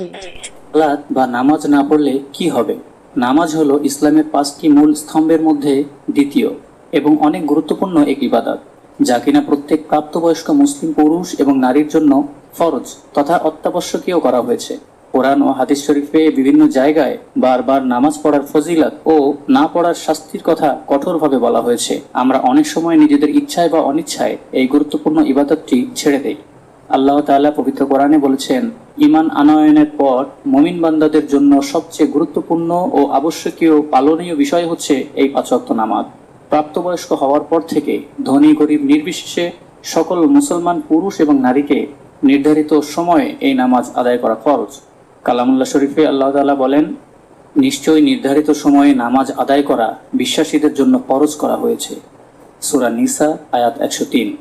সালাত বা নামাজ না পড়লে কি হবে? নামাজ হলো ইসলামের পাঁচটি মূল স্তম্ভের মধ্যে দ্বিতীয় এবং অনেক গুরুত্বপূর্ণ এক ইবাদত, যা কিনা প্রত্যেক প্রাপ্তবয়স্ক মুসলিম পুরুষ এবং নারীর জন্য ফরজ তথা অত্যাবশ্যকীয় করা হয়েছে। কোরআন ও হাদিস শরীফে বিভিন্ন জায়গায় বারবার নামাজ পড়ার ফজিলত ও না পড়ার শাস্তির কথা কঠোরভাবে বলা হয়েছে। আমরা অনেক সময় নিজেদের ইচ্ছায় বা অনিচ্ছায় এই গুরুত্বপূর্ণ ইবাদতটি ছেড়ে দেই। আল্লাহ তাআলা পবিত্র কোরআনে বলেছেন ইমান আনয়নের পর মমিন বান্দাদের জন্য সবচেয়ে গুরুত্বপূর্ণ ও আবশ্যকীয় পালনীয় বিষয় হচ্ছে এই পাঁচক্ত নামাজ। প্রাপ্তবয়স্ক হওয়ার পর থেকে ধনী, গরিব, নির্বিশেষে সকল মুসলমান পুরুষ এবং নারীকে নির্ধারিত সময়ে এই নামাজ আদায় করা ফরজ। কালামুল্লাহ শরীফে আল্লাহ তাআলা বলেন, নিশ্চয়ই নির্ধারিত সময়ে নামাজ আদায় করা বিশ্বাসীদের জন্য ফরজ করা হয়েছে। সূরা নিসা, আয়াত একশো তিন।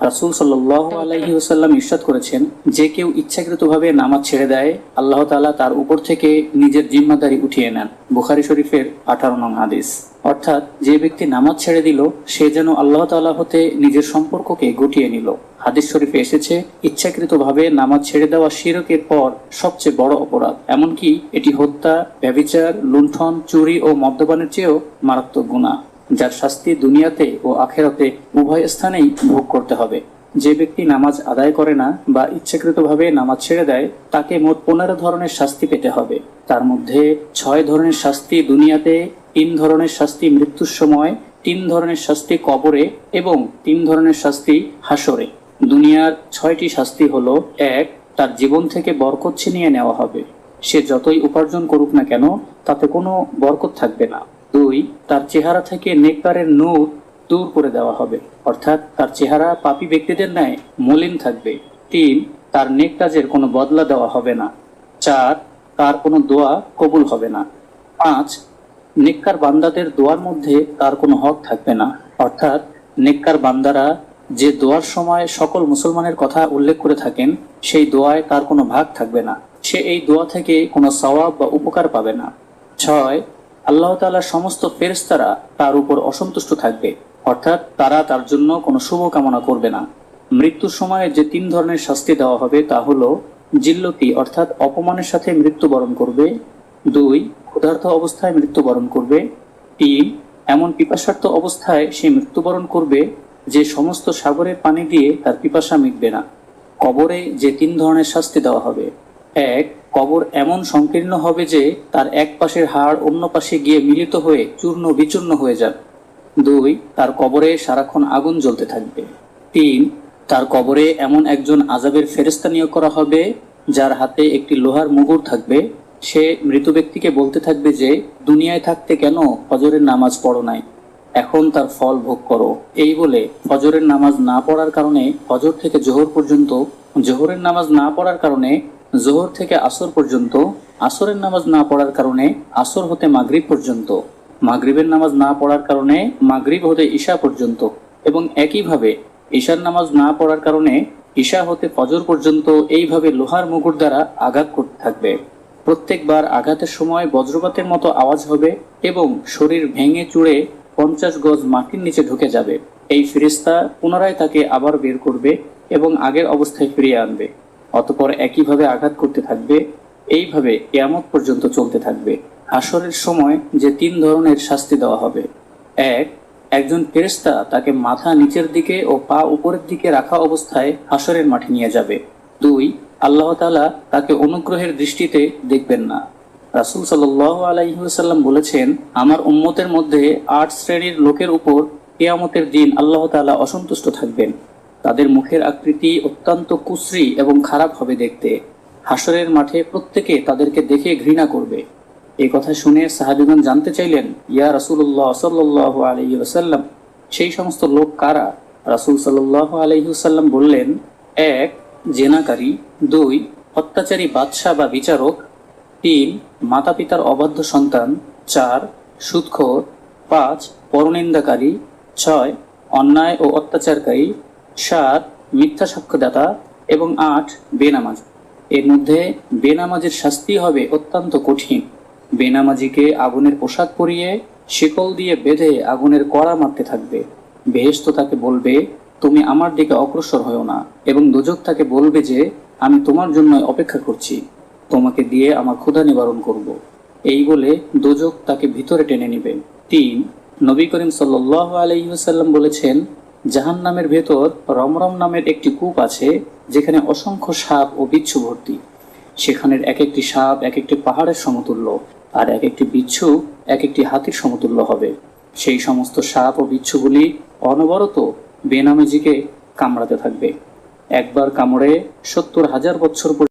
রাসুল সাল্লাহ আলাইহি ওসাল্লাম ইরশাদ করেছেন, যে কেউ ইচ্ছাকৃতভাবে নামাজ ছেড়ে দেয়, আল্লাহ তাআলা তার উপর থেকে নিজের জিম্মাদারি উঠিয়ে নেন। বুখারি শরীফের আঠারো নং হাদিস। অর্থাৎ যে ব্যক্তি নামাজ ছেড়ে দিল, সে যেন আল্লাহ তাআলা হতে নিজের সম্পর্ককে গুটিয়ে নিল। হাদিস শরীফে এসেছে, ইচ্ছাকৃতভাবে নামাজ ছেড়ে দেওয়া শিরকের পর সবচেয়ে বড় অপরাধ। এমনকি এটি হত্যা, ব্যভিচার, লুণ্ঠন, চুরি ও মদ্যপানের চেয়েও মারাত্মক গুণা যার শাস্তি দুনিয়াতে ও আখেরাতে উভয় স্থানেই ভোগ করতে হবে। যে ব্যক্তি নামাজ আদায় করে না বা ইচ্ছাকৃতভাবে নামাজ ছেড়ে দেয়, তাকে মোট পনেরো ধরনের শাস্তি পেতে হবে। তার মধ্যে ছয় ধরনের শাস্তি দুনিয়াতে, তিন ধরনের শাস্তি মৃত্যুর সময়, তিন ধরনের শাস্তি কবরে এবং তিন ধরনের শাস্তি হাসরে দুনিয়ার ছয়টি শাস্তি হলো, এক, তার জীবন থেকে বরকত ছিনিয়ে নেওয়া হবে। সে যতই উপার্জন করুক না কেন, তাতে কোনো বরকত থাকবে না। দুই, তার চেহারা থেকে নেককারের নূর দূর করে দেওয়া হবে। অর্থাৎ তার চেহারা পাপী ব্যক্তিদের ন্যায় মলিন থাকবে। তিন, তার নেক কাজের কোনো বদলা দেওয়া হবে না। চার, তার কোনো দোয়া কবুল হবে না। পাঁচ নেককার বান্দাদের দোয়ার মধ্যে তার কোনো হক থাকবে না। অর্থাৎ নেককার বান্দারা যে দোয়ার সময় সকল মুসলমানের কথা উল্লেখ করে থাকেন, সেই দোয়ায় তার কোনো ভাগ থাকবে না। সে এই দোয়া থেকে কোনো সওয়াব বা উপকার পাবে না। ছয় আল্লাহ তাআলার সমস্ত ফেরেশতারা তার উপর অসন্তুষ্ট থাকবে। অর্থাৎ তারা তার জন্য কোনো শুভ কামনা করবে না। মৃত্যুর সময়ে যে তিন ধরনের শাস্তি দেওয়া হবে তা হলো জিল্লতি, অর্থাৎ অপমানের সাথে মৃত্যুবরণ করবে। দুই, ক্ষুধার্ত অবস্থায় মৃত্যুবরণ করবে। তিন, এমন পিপাসার্থ অবস্থায় সে মৃত্যুবরণ করবে যে সমস্ত সাগরের পানি দিয়ে তার পিপাসা মিটবে না। কবরে যে তিন ধরনের শাস্তি দেওয়া হবে। এক কবর এমন সংকীর্ণ হবে যে তার এক পাশের হাড় অন্য পাশে গিয়ে মিলিত হয়ে চূর্ণ বিচূর্ণ হয়ে যাবে। দুই, তার কবরে সারাক্ষণ আগুন জ্বলতে থাকবে। তিন, তার কবরে এমন একজন আজাবের ফেরেস্তা নিয়োগ করা হবে যার হাতে একটি লোহার মুগুর থাকবে। সে মৃত ব্যক্তিকে বলতে থাকবে যে, দুনিয়ায় থাকতে কেন ফজরের নামাজ পড়ো নাই? এখন তার ফল ভোগ করো। এই বলে ফজরের নামাজ না পড়ার কারণে, ফজর থেকে জোহর পর্যন্ত জোহরের নামাজ না পড়ার কারণে জোহর থেকে আসর পর্যন্ত আসরের নামাজ না পড়ার কারণে আসর হতে মাগরিব পর্যন্ত। মাগরিবের নামাজ না পড়ার কারণে মাগরিব হতে ঈশা পর্যন্ত এবং একইভাবে ঈশার নামাজ না পড়ার কারণে ঈশা হতে ফজর পর্যন্ত এইভাবে লোহার মুগুর দ্বারা আঘাত করতে থাকবে। প্রত্যেকবার আঘাতের সময় বজ্রপাতের মতো আওয়াজ হবে এবং শরীর ভেঙে চুড়ে পঞ্চাশ গজ মাটির নিচে ঢুকে যাবে। এই ফিরিস্তা পুনরায় তাকে আবার বের করবে এবং আগের অবস্থায় ফিরিয়ে আনবে। অতপর একইভাবে আঘাত করতে থাকবে, এইভাবে কেয়ামত পর্যন্ত চলতে থাকবে। হাসরের সময় যে তিন ধরনের শাস্তি দেওয়া হবে। এক, একজন ফেরেস্তা তাকে মাথা নিচের দিকে ও পা উপরের দিকে রাখা অবস্থায় হাসরের মাঠে নিয়ে যাবে। দুই, আল্লাহ তাআলা তাকে অনুগ্রহের দৃষ্টিতে দেখবেন না। রাসুল সাল্লাহ আলাইসাল্লাম বলেছেন, আমার উম্মতের মধ্যে আট শ্রেণির লোকের উপর কেয়ামতের দিন আল্লাহ তাআলা অসন্তুষ্ট থাকবেন। তাদের মুখের আকৃতি অত্যন্ত কুশ্রী এবং খারাপ হবে দেখতে। হাসরের মাঠে প্রত্যেকে তাদেরকে দেখে ঘৃণা করবে। এই কথা শুনে সাহাবিগণ জানতে চাইলেন, ইয়া রাসুল্লাহ সাল্লাহ আলহি ওসাল্লাম সেই সমস্ত লোক কারা? রাসুল সাল্লাহ আলহিউসাল্লাম বললেন, এক, জেনাকারী, দুই, অত্যাচারী বাদশাহ বা বিচারক, তিন মাতা পিতার অবাধ্য সন্তান, চার সুদখোর পাঁচ, পরনিন্দাকারী, ছয়, অন্যায় ও অত্যাচারকারী সাত, মিথ্যা সাক্ষ্যদাতা, এবং আট, বেনামাজ। এর মধ্যে বেনামাজের শাস্তি হবে অত্যন্ত কঠিন। বেনামাজিকে আগুনের পোশাক পরিয়ে, শিকল দিয়ে বেঁধে আগুনের কড়া মারতে থাকবে। বেহেস্ত তাকে বলবে, তুমি আমার দিকে অগ্রসর হও না। এবং দুজক তাকে বলবে যে, আমি তোমার জন্য অপেক্ষা করছি। তোমাকে দিয়ে আমার ক্ষুধা নিবারণ করব। এই বলে দোজক তাকে ভিতরে টেনে নিবে। তিন, নবী করিম সাল্লাহ আলাইসাল্লাম বলেছেন জাহান নামের ভেতর রমরম নামের একটি কূপ আছে, যেখানে অসংখ্য সাপ ও বিচ্ছু ভর্তি। সেখানের এক একটি সাপ এক একটি পাহাড়ের সমতুল্য, আর এক একটি বিচ্ছু এক একটি হাতির সমতুল্য হবে। সেই সমস্ত সাপ ও বিচ্ছুগুলি অনবরত বেনামেজিকে কামড়াতে থাকবে। একবার কামড়ে সত্তর হাজার বছর